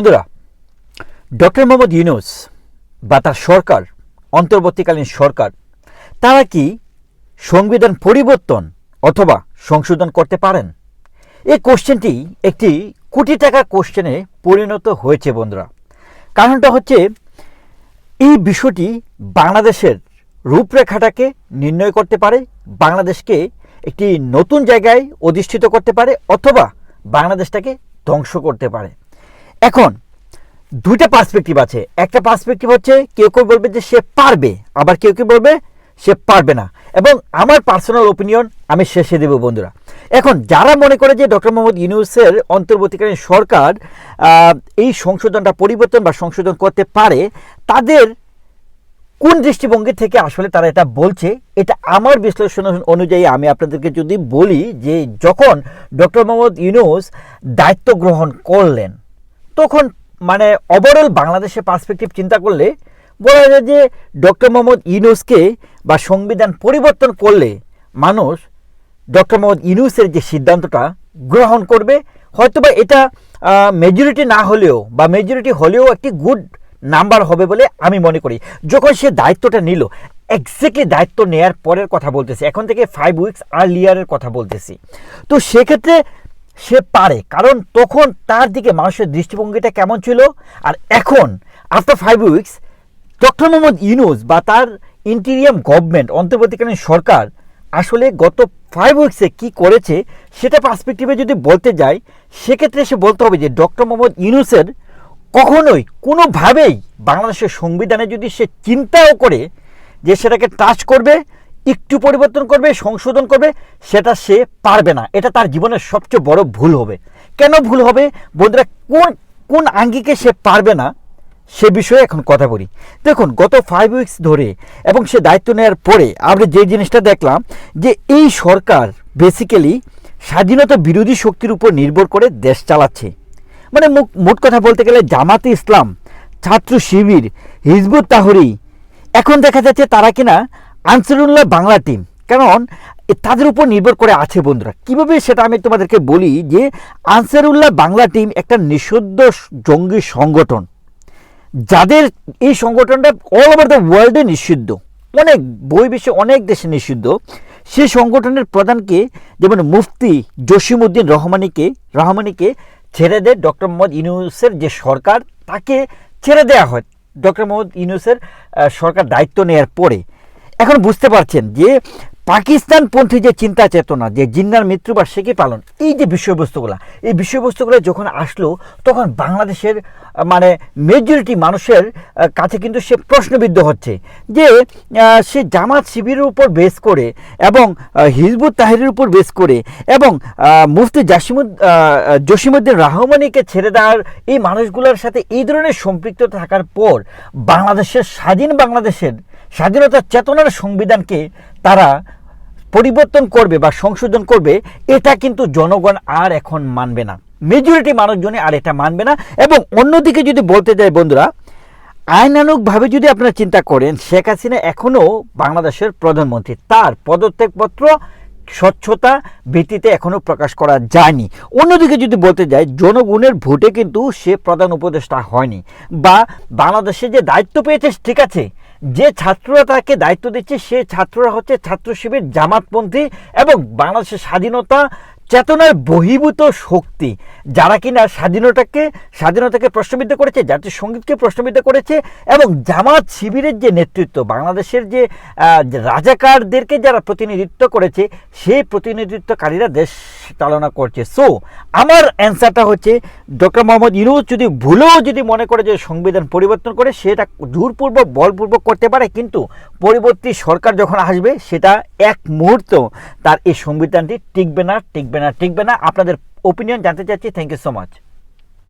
বন্ধুরা, ডক্টর মোহাম্মদ ইউনুস বা তার সরকার, অন্তর্বর্তীকালীন সরকার, তারা কি সংবিধান পরিবর্তন অথবা সংশোধন করতে পারেন? এই কোশ্চেনটি একটি কোটি টাকা কোশ্চেনে পরিণত হয়েছে বন্ধুরা। কারণটা হচ্ছে, এই বিষয়টি বাংলাদেশের রূপরেখাটাকে নির্ণয় করতে পারে, বাংলাদেশকে একটি নতুন জায়গায় অধিষ্ঠিত করতে পারে অথবা বাংলাদেশটাকে ধ্বংস করতে পারে। এখন, দুইটা পার্সপেক্টিভ আছে। একটা পার্সপেক্টিভ হচ্ছে, কেউ কেউ বলবে যে সে পারবে, আবার কেউ কেউ বলবে সে পারবে না। এবং আমার পার্সোনাল ওপিনিয়ন আমি শেষে দেব বন্ধুরা। এখন, যারা মনে করে যে ডক্টর মোহাম্মদ ইউনুসের অন্তর্বর্তীকালীন সরকার এই সংশোধনটা পরিবর্তন বা সংশোধন করতে পারে, তাদের কোন দৃষ্টিভঙ্গি থেকে আসলে তারা এটা বলছে, এটা আমার বিশ্লেষণ অনুযায়ী আমি আপনাদেরকে যদি বলি যে, যখন ডক্টর মোহাম্মদ ইউনুস দায়িত্ব গ্রহণ করলেন মানে ওভারঅল বাংলাদেশের পার্সপেক্টিভ চিন্তা করলে বলা যায় যে ডক্টর মোহাম্মদ ইউনুসকে বা সংবিধান পরিবর্তন করলে মানুষ ডক্টর মোহাম্মদ ইউনুসের যে সিদ্ধান্তটা গ্রহণ করবে, হয়তোবা এটা মেজরিটি না হলেও বা মেজরিটি হলেও একটি গুড নাম্বার হবে বলে আমি মনে করি। যখন সে দায়িত্বটা নিল এক্স্যাক্টলি দায়িত্ব নেয়ার পরের কথা বলতেছি, এখন থেকে ফাইভ উইকস আর্লিয়ারের কথা বলতেছি। তো সেক্ষেত্রে সে পারে, কারণ তখন তার দিকে মানুষের দৃষ্টিভঙ্গিটা কেমন ছিল? আর এখন after five weeks doctor Mohammad Yunus বা তার ইন্টিরিয়াম গভর্নমেন্ট অন্তর্বর্তীকালীন সরকার, আসলে গত ফাইভ উইকসে কি করেছে, সেটা পার্সপেক্টিভে যদি বলতে যাই, সেক্ষেত্রে সে বলতে হবে যে ডক্টর মোহাম্মদ ইউনুসের কখনোই, কোনোভাবেই বাংলাদেশের সংবিধানে যদি সে চিন্তাও করে যে সেটাকে টাচ করবে একটু পরিবর্তন করবে, সংশোধন করবে, সেটা সে পারবে না। এটা তার জীবনের সবচেয়ে বড় ভুল হবে। কেন ভুল হবে? বন্ধুরা, কোন কোন আঙ্গিকে সে পারবে না, সে বিষয়ে এখন কথা বলি। দেখুন, গত ফাইভ উইকস ধরে এবং সে দায়িত্ব নেওয়ার পরে আমরা যে জিনিসটা দেখলাম যে এই সরকার বেসিক্যালি স্বাধীনতা বিরোধী শক্তির উপর নির্ভর করে দেশ চালাচ্ছে। মানে মোট কথা বলতে গেলে জামাতে ইসলাম, ছাত্র শিবির, হিজবুত তাহরি, এখন দেখা যাচ্ছে তারা কিনা আনসারুল্লাহ বাংলা টিম কারণ তাদের উপর নির্ভর করে আছে বন্ধুরা। কীভাবে সেটা আমি তোমাদেরকে বলি যে, আনসারুল্লাহ বাংলা টিম একটা নিষিদ্ধ জঙ্গি সংগঠন। যাদের এই সংগঠনটা অল ওভার দ্য ওয়ার্ল্ডে নিষিদ্ধ, অনেক বই বিশ্বে অনেক দেশে নিষিদ্ধ, সেই সংগঠনের প্রধানকে যেমন মুফতি জসিমউদ্দিন রহমানিকে রহমানিকে ছেড়ে দেয় ডক্টর মোহাম্মদ ইউনুসের যে সরকার, তাকে ছেড়ে দেওয়া হয়। ডক্টর মোহাম্মদ ইউনুসের সরকার দায়িত্ব নেওয়ার পরে এখন বুঝতে পারছেন যে পাকিস্তানপন্থী যে চিন্তা চেতনা, যে জিন্নার মৃত্যুবার্ষিকী পালন, এই যে বিষয়বস্তুগুলো, এই বিষয়বস্তুগুলো যখন আসলো, তখন বাংলাদেশের মানে মেজরিটি মানুষের কাছে কিন্তু সে প্রশ্নবিদ্ধ হচ্ছে যে সে জামাত শিবিরের উপর বেস করে এবং হিজবুত তাহিরের উপর বেস করে এবং মুফতি জাসিমুদ জসিমুদ্দিন রহমানিকে ছেড়ে দেওয়ার এই মানুষগুলোর সাথে এই ধরনের সম্পৃক্ত থাকার পর বাংলাদেশের, স্বাধীন বাংলাদেশের স্বাধীনতার চেতনার সংবিধানকে তারা পরিবর্তন করবে বা সংশোধন করবে, এটা কিন্তু জনগণ আর এখন মানবে না। মেজরিটি মানুষজনই আর এটা মানবে না। এবং অন্যদিকে যদি বলতে যাই বন্ধুরা, আইনানুগভাবে যদি আপনারা চিন্তা করেন, শেখ হাসিনা এখনও বাংলাদেশের প্রধানমন্ত্রী। তার পদত্যাগপত্র স্বচ্ছতা ভিত্তিতে এখনও প্রকাশ করা যায়নি। অন্যদিকে যদি বলতে যাই, জনগণের ভোটে কিন্তু সে প্রধান উপদেষ্টা হয়নি। বা বাংলাদেশে যে দায়িত্ব পেয়েছে, ঠিক আছে। যে ছাত্ররা তাকে দায়িত্ব দিচ্ছে সে ছাত্ররা হচ্ছে ছাত্র শিবির জামাতপন্থী এবং বাংলাদেশের স্বাধীনতা চেতনার বহির্ভূত শক্তি, যারা কিনা স্বাধীনতাকে স্বাধীনতাকে প্রশ্নবিদ্ধ করেছে, জাতীয় সঙ্গীতকে প্রশ্নবিদ্ধ করেছে, এবং জামাত শিবিরের যে নেতৃত্ব, বাংলাদেশের যে যে রাজাকারদেরকে যারা প্রতিনিধিত্ব করেছে, সেই প্রতিনিধিত্বকারীরা দেশ চালনা করছে। সো আমার অ্যান্সারটা হচ্ছে, ডক্টর মোহাম্মদ ইউনুস যদি ভুলেও যদি মনে করে যে সংবিধান পরিবর্তন করে, সেটা জোরপূর্বক, বলপূর্বক করতে পারে, কিন্তু পরবর্তী সরকার যখন আসবে, সেটা এক মুহূর্ত তার এই সংবিধানটি টিকবে না, টিকবে না টিকবে না। আপনাদের ওপিনিয়ন জানতে চাচ্ছি থ্যাংক ইউ সো মাচ